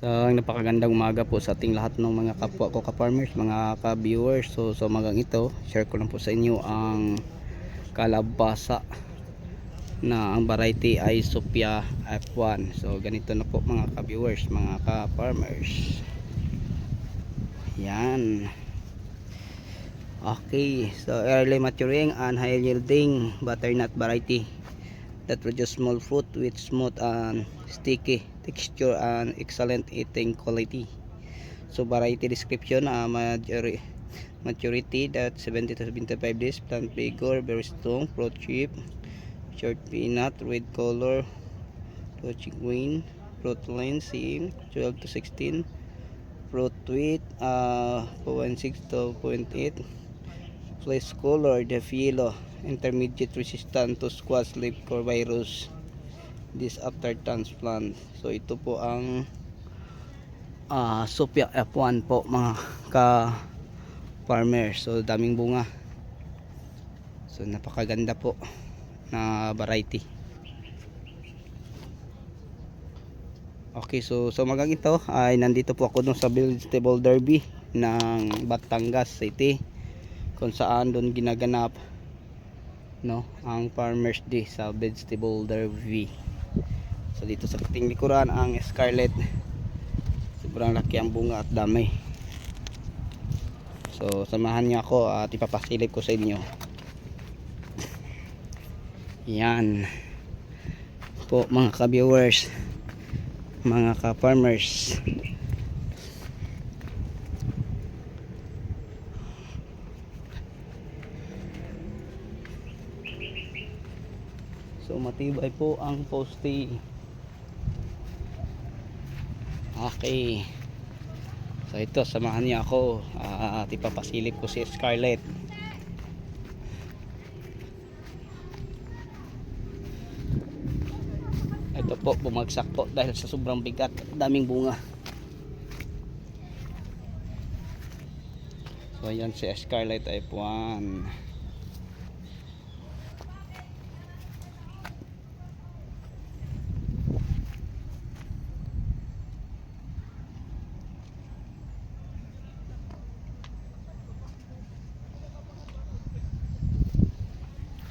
So, napakagandang umaga po sa ating lahat ng mga kapwa ko ka-farmers, mga ka-viewers. So, sa umagang ito, share ko lang po sa inyo ang kalabasa na ang variety ay Sophia F1. So, ganito na po mga ka-viewers, mga ka-farmers. Yan. Okay, so early maturing and high yielding butternut variety that produce small fruit with smooth and sticky texture and excellent eating quality. So variety description, uh, majori- maturity that 70 to 75 days, plant vigor, very strong, fruit chip, short peanut, red color, touching green, fruit length, CM, 12 to 16, fruit weight, uh, 0.6 to 0.8, flesh color, the yellow, intermediate resistant to squash leaf virus this after transplant. So ito po ang ah Sophia F1 po mga ka farmers so daming bunga. So napakaganda po na variety. Okay so so magang ito ay nandito po ako dun sa vegetable derby ng Batangas City kung saan doon ginaganap no ang farmers day sa vegetable derby so dito sa ating likuran ang scarlet. Sobrang laki ang bunga at dami. So samahan niyo ako at ipapasilip ko sa inyo. Yan. Po mga ka-viewers mga ka-farmers So matibay po ang poste. Okay. So ito samahan niyo ako ah, at ipapasilip ko si Scarlett. Ito po bumagsak po dahil sa sobrang bigat, daming bunga. So ayan si Scarlett F1.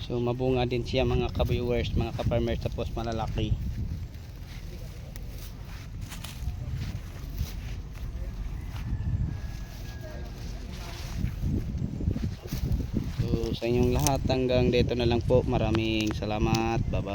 So mabunga din siya mga ka-viewers, mga ka-farmers tapos malalaki. So sa inyong lahat hanggang dito na lang po. Maraming salamat. Bye-bye.